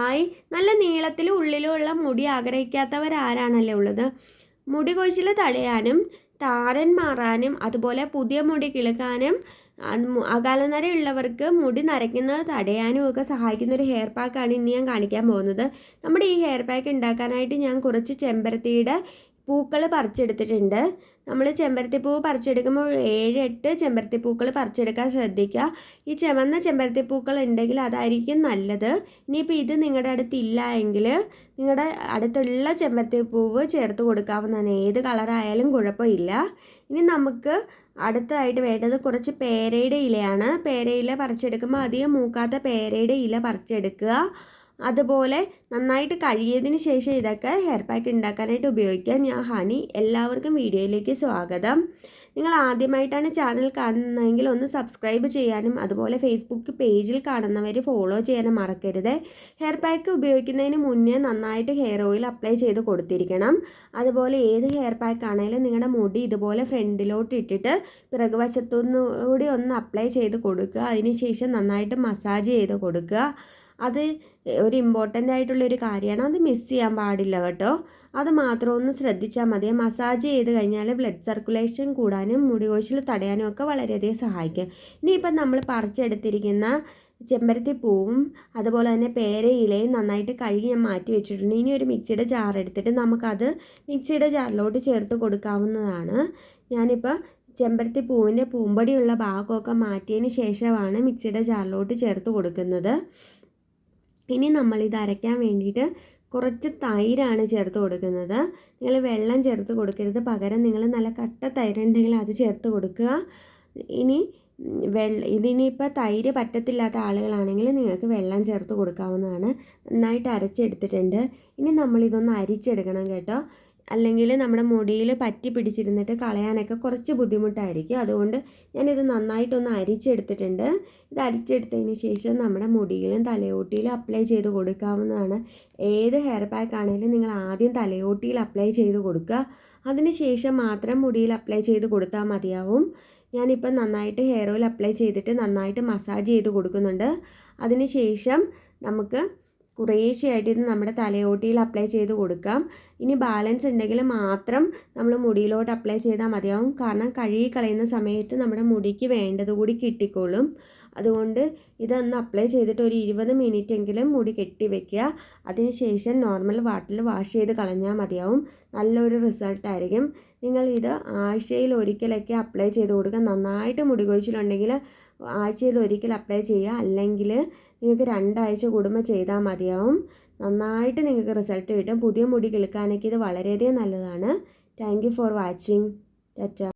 ആയി നല്ല നീളത്തിലും ഉള്ളിലുമുള്ള മുടി ആഗ്രഹിക്കാത്തവരാരാണല്ലേ ഉള്ളത്? മുടി കൊഴിച്ചിൽ തടയാനും താരൻ മാറാനും അതുപോലെ പുതിയ മുടി കിളുക്കാനും അകാലനര ഉള്ളവർക്ക് മുടി നരയ്ക്കുന്നത് തടയാനും ഒക്കെ സഹായിക്കുന്ന ഒരു ഹെയർ പാക്കാണ് ഇന്ന് ഞാൻ കാണിക്കാൻ പോകുന്നത്. നമ്മുടെ ഈ ഹെയർ പാക്ക് ഉണ്ടാക്കാനായിട്ട് ഞാൻ കുറച്ച് ചെമ്പരത്തിയുടെ പൂക്കൾ പറിച്ചെടുത്തിട്ടുണ്ട്. നമ്മൾ ചെമ്പരത്തിപ്പൂ പറിച്ചെടുക്കുമ്പോൾ ഏഴ് എട്ട് ചെമ്പരത്തിപ്പൂക്കൾ പറിച്ചെടുക്കാൻ ശ്രദ്ധിക്കുക. ഈ ചുവന്ന ചെമ്പരത്തിപ്പൂക്കൾ ഉണ്ടെങ്കിൽ അതായിരിക്കും നല്ലത്. ഇനിയിപ്പോൾ ഇത് നിങ്ങളുടെ അടുത്തില്ല എങ്കിൽ നിങ്ങളുടെ അടുത്തുള്ള ചെമ്പരത്തിപ്പൂവ് ചേർത്ത് കൊടുക്കാവുന്നതാണ്. ഏത് കളറായാലും കുഴപ്പമില്ല. ഇനി നമുക്ക് അടുത്തതായിട്ട് വേണ്ടത് കുറച്ച് പേരയുടെ ഇലയാണ്. പേരയില പറിച്ചെടുക്കുമ്പോൾ അധികം മൂക്കാത്ത പേരയുടെ ഇല പറിച്ചെടുക്കുക. അതുപോലെ നന്നായിട്ട് കഴിയതിന് ശേഷം ഇതൊക്കെ ഹെയർ പാക്ക് ഉണ്ടാക്കാനായിട്ട് ഉപയോഗിക്കാം. ഞാൻ ഹണി എല്ലാവർക്കും വീഡിയോയിലേക്ക് സ്വാഗതം. നിങ്ങൾ ആദ്യമായിട്ടാണ് ചാനൽ കാണുന്നതെങ്കിൽ ഒന്ന് സബ്സ്ക്രൈബ് ചെയ്യാനും അതുപോലെ ഫേസ്ബുക്ക് പേജിൽ കാണുന്നവർ ഫോളോ ചെയ്യാനും മറക്കരുത്. ഹെയർ പാക്ക് ഉപയോഗിക്കുന്നതിന് മുന്നേ നന്നായിട്ട് ഹെയർ ഓയിൽ അപ്ലൈ ചെയ്ത് കൊടുത്തിരിക്കണം. അതുപോലെ ഏത് ഹെയർ പാക്ക് ആണെങ്കിലും നിങ്ങളുടെ മുടി ഇതുപോലെ ഫ്രണ്ടിലോട്ട് ഇട്ടിട്ട് പിറകുവശത്തുനിന്നുകൂടി ഒന്ന് അപ്ലൈ ചെയ്ത് കൊടുക്കുക. അതിനുശേഷം നന്നായിട്ട് മസാജ് ചെയ്ത് കൊടുക്കുക. അത് ഒരു ഇമ്പോർട്ടന്റ് ആയിട്ടുള്ളൊരു കാര്യമാണ്. അത് മിസ് ചെയ്യാൻ പാടില്ല കേട്ടോ. അത് മാത്രം ഒന്ന് ശ്രദ്ധിച്ചാൽ മതി. മസാജ് ചെയ്ത് കഴിഞ്ഞാൽ ബ്ലഡ് സർക്കുലേഷൻ കൂടാനും മുടി കൊഴിച്ചിൽ തടയാനും ഒക്കെ വളരെയധികം സഹായിക്കും. ഇനിയിപ്പം നമ്മൾ പറിച്ചെടുത്തിരിക്കുന്ന ചെമ്പരത്തി പൂവും അതുപോലെ തന്നെ പേരയിലയും നന്നായിട്ട് കഴുകി ഞാൻ മാറ്റി വെച്ചിട്ടുണ്ട്. ഇനി ഒരു മിക്സിയുടെ ജാർ എടുത്തിട്ട് നമുക്കത് മിക്സിയുടെ ജാറിലോട്ട് ചേർത്ത് കൊടുക്കാവുന്നതാണ്. ഞാനിപ്പോൾ ചെമ്പരത്തി പൂവിന്റെ പൂമ്പടിയുള്ള ഭാഗമൊക്കെ മാറ്റിയതിന് ശേഷമാണ് മിക്സിയുടെ ജാറിലോട്ട് ചേർത്ത് കൊടുക്കുന്നത്. ഇനി നമ്മളിത് അരയ്ക്കാൻ വേണ്ടിയിട്ട് കുറച്ച് തൈരാണ് ചേർത്ത് കൊടുക്കുന്നത്. നിങ്ങൾ വെള്ളം ചേർത്ത് കൊടുക്കരുത്. പകരം നിങ്ങൾ നല്ല കട്ട തൈരുണ്ടെങ്കിൽ അത് ചേർത്ത് കൊടുക്കുക. ഇനി വെള്ള ഇതിനിപ്പോൾ തൈര് പറ്റത്തില്ലാത്ത ആളുകളാണെങ്കിൽ നിങ്ങൾക്ക് വെള്ളം ചേർത്ത് കൊടുക്കാവുന്നതാണ്. നന്നായിട്ട് അരച്ചെടുത്തിട്ടുണ്ട്. ഇനി നമ്മളിതൊന്ന് അരിച്ചെടുക്കണം കേട്ടോ. അല്ലെങ്കിൽ നമ്മുടെ മുടിയിൽ പറ്റി പിടിച്ചിരുന്നിട്ട് കളയാനൊക്കെ കുറച്ച് ബുദ്ധിമുട്ടായിരിക്കും. അതുകൊണ്ട് ഞാനിത് നന്നായിട്ടൊന്ന് അരിച്ചെടുത്തിട്ടുണ്ട്. ഇത് അരിച്ചെടുത്തതിന് ശേഷം നമ്മുടെ മുടിയിലും തലയോട്ടിയിലും അപ്ലൈ ചെയ്ത് കൊടുക്കാവുന്നതാണ്. ഏത് ഹെയർ പാക്ക് ആണെങ്കിലും നിങ്ങൾ ആദ്യം തലയോട്ടിയിൽ അപ്ലൈ ചെയ്ത് കൊടുക്കുക. അതിന് ശേഷം മാത്രം മുടിയിൽ അപ്ലൈ ചെയ്ത് കൊടുത്താൽ മതിയാവും. ഞാനിപ്പം നന്നായിട്ട് ഹെയർ ഓയിൽ അപ്ലൈ ചെയ്തിട്ട് നന്നായിട്ട് മസാജ് ചെയ്ത് കൊടുക്കുന്നുണ്ട്. അതിന് ശേഷം നമുക്ക് കുറേശ്ശെയായിട്ട് ഇത് നമ്മുടെ തലയോട്ടിയിൽ അപ്ലൈ ചെയ്ത് കൊടുക്കാം. ഇനി ബാലൻസ് ഉണ്ടെങ്കിൽ മാത്രം നമ്മൾ മുടിയിലോട്ട് അപ്ലൈ ചെയ്താൽ മതിയാവും കാരണം കഴുകി കളയുന്ന സമയത്ത് നമ്മുടെ മുടിക്ക് വേണ്ടത് കൂടി കിട്ടിക്കോളും. അതുകൊണ്ട് ഇതൊന്ന് അപ്ലൈ ചെയ്തിട്ട് ഒരു ഇരുപത് മിനിറ്റ് എങ്കിലും മുടി കെട്ടി വെക്കുക. അതിനുശേഷം നോർമൽ വാട്ടറിൽ വാഷ് ചെയ്ത് കളഞ്ഞാൽ മതിയാവും. നല്ലൊരു റിസൾട്ടായിരിക്കും നിങ്ങൾ ഇത് ആഴ്ചയിൽ ഒരിക്കലൊക്കെ അപ്ലൈ ചെയ്ത് കൊടുക്കുക. നന്നായിട്ട് മുടി കൊഴിച്ചിലുണ്ടെങ്കിൽ ആഴ്ചയിൽ ഒരിക്കൽ അപ്ലൈ ചെയ്യുക. അല്ലെങ്കിൽ നിങ്ങൾക്ക് രണ്ടാഴ്ച കൂടുമ്പോൾ ചെയ്താൽ മതിയാവും. നന്നായിട്ട് നിങ്ങൾക്ക് റിസൾട്ട് കിട്ടും. പുതിയ മുടി കിളുക്കാനൊക്കെ ഇത് വളരെയധികം നല്ലതാണ്. Thank you for watching tata